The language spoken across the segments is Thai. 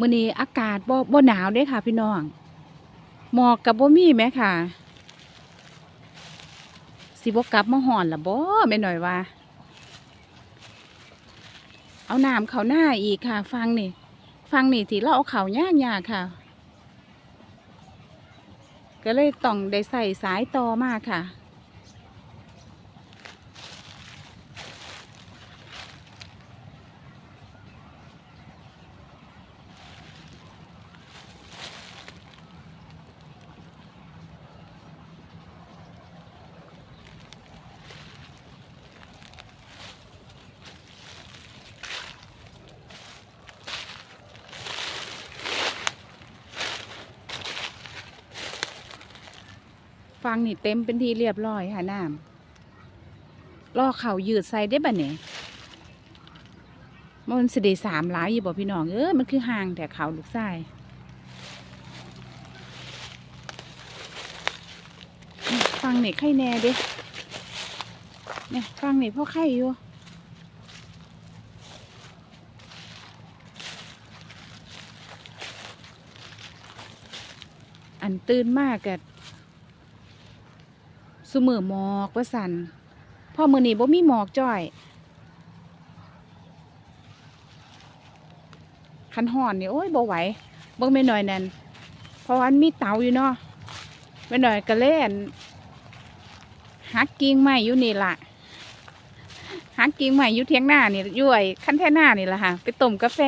มื้อนี้อากาศบ่บ่หนาวเด้ค่ะ พี่น้อง หมอกกับบ่มีแหมค่ะ สิบ่กลับมาฮ้อนละบ่แม่น้อยว่า เอาน้ำเขาหน้าอีกค่ะ ฟังนี่ ฟังนี่ที่เราเอาเขาย่างยากค่ะ ก็เลยต้องได้ใส่สายต่อมากค่ะ ฟังนี่เต็มเป็นทีเรียบร้อยค่ะน้ำล่อเข่ายืดใส่ได้บ่เนี่ยมันสิได้สามหลายอยู่บ่พี่น้องเออมันคือห่างแต่เขาลูกไส้ฟังนี่ไข่แน่เด้เนี่ยฟังนี่พ่อไข่อยู่อันตื่นมากกับ สุมือหมอกว่าสันพ่อมือนี้บ่มีหมอกจ้อยคันห่อนนี่โอ้ยบ่ไหวเบิ่งไม่หน่อยนั่นเพราะว่ามันมีเตาอยู่เนาะไม่หน่อยก็เล่นหักกิ่งไม้อยู่นี่ละหักกิ่งไม้อยู่เทียงหน้านี่อยู่ไอ้คันแท่หน้านี่ละค่ะ ไปต้มกาแฟ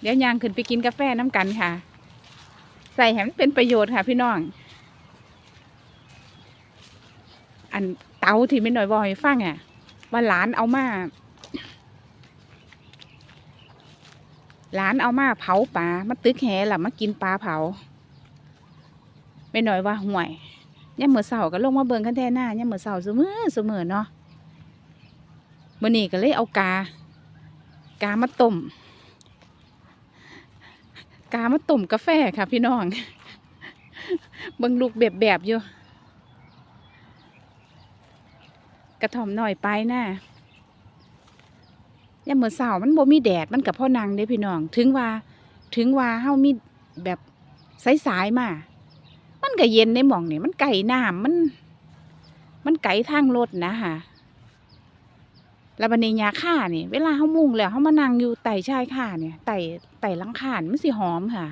เดี๋ยวยางขึ้นไปกินกาแฟน้ำกันค่ะ ใส่ให้มันเป็นประโยชน์ค่ะพี่น้อง อันเตาที่ไม่หน่อยบอยฟังอะว่าหลานเอามาหลานเอามาเผาปลามาตึกแหล่ะมากินปลาเผาไม่หน่อยว่าห่วยย่ามมือเสาก็ลงมาเบิ่งกันแท่หน้าย่ามมือเสาเสมอเสมอเนาะมื่อนี้ก็เลยเอากา กามาต้ม กามาต้มกาแฟค่ะพี่น้องเบิ่งลูกแบบแบบอยู่ กระถอมหน่อยไปน่ะยามมื้อเช้ามันบ่มีแดดมันกับพ่อนางเด้พี่น้อง ถึงว่า ถึงว่าเฮามีแบบสายๆมา มันก็เย็นในหม่องนี่มันไก่น้ำมัน มันไก่ทางรถนะคะแล้วบัดนี้ยาค่านี่ยเวลาเฮามุ่งแล้วเฮามานั่งอยู่ไต่ชายค่าเนี่ยไต่ไต่หลังคานมันสิหอมค่ะ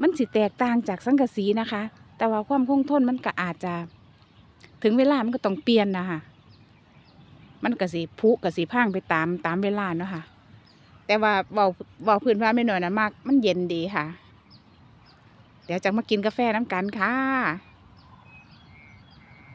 มันสิแตกต่างจากสังกะสีนะคะ แต่ว่าความคงทนมันก็อาจจะ ถึงเวลามันก็ต้องเปลี่ยนนะคะ มันก็สีพุก็สีพังไปตามตามเวลาเนาะค่ะ แต่ว่าเบาเบาพื้นผ้าไม่หน่อยนะมาก มันเย็นดีค่ะ เดี๋ยวจะมากินกาแฟน้ำกันค่ะ